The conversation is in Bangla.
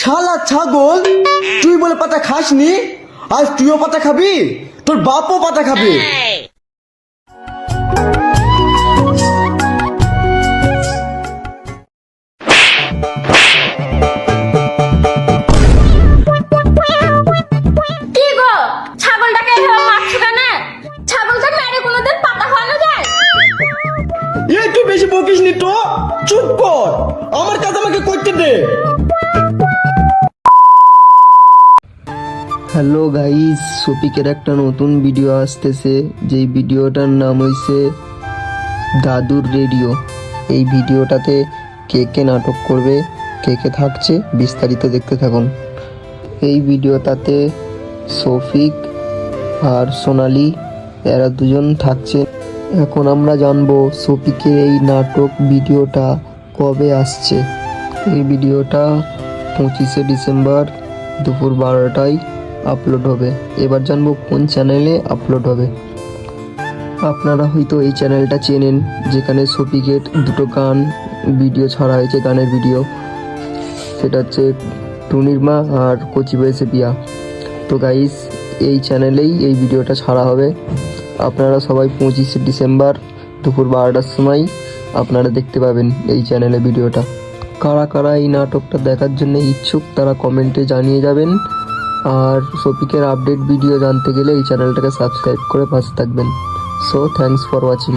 ছাগল তুই বলে পাতা খাসনি? আজ তুইও পাতা খাবি? তোর বাপও পাতা খাবে। কি গো? ছাগলটাকে এভাবে মারছো কেন? ছাগলটা মেরে কোনোদিন পাতা খাওয়ানো যায়? এই তুই বেশি বকিস নি তো? চুপ কর। আমার কাজ আমাকে করতে দে। হ্যালো গাইস, সপিকের একটা নতুন ভিডিও আসতেছে। যেই ভিডিওটার নাম হইছে দাদুর রেডিও। এই ভিডিওটাতে কে কে নাটক করবে, কে কে থাকছে, বিস্তারিত দেখতে থাকুন। এই ভিডিওটাতে সফিক আর সোনালি, এরা দুজন থাকছে। এখন আমরা জানব সফিকের এই নাটক ভিডিওটা কবে আসছে। এই ভিডিওটা পঁচিশে ডিসেম্বর দুপুর বারোটায়। আপলোড হবে। এবার জানব কোন চ্যানেলে আপলোড হবে। আপনারা হয়তো এই চ্যানেলটা চেনেন, যেখানে সপিকের দুটো গান ভিডিও ছাড়া হয়েছে, গানের ভিডিও সেটা হচ্ছে টুনির মা আর কচি বয়সে পিয়া তো গাইস এই চ্যানেলেই এই ভিডিওটা ছাড়া হবে। আপনারা সবাই পঁচিশে ডিসেম্বর দুপুর বারোটার সময় আপনারা দেখতে পাবেন এই চ্যানেলে ভিডিওটা কারা কারা এই নাটকটা দেখার জন্য ইচ্ছুক, তারা কমেন্টে জানিয়ে যাবেন। আর সপিকের আপডেট ভিডিও জানতে গেলে এই চ্যানেলটাকে সাবস্ক্রাইব করে পাশে থাকবেন। So thanks for watching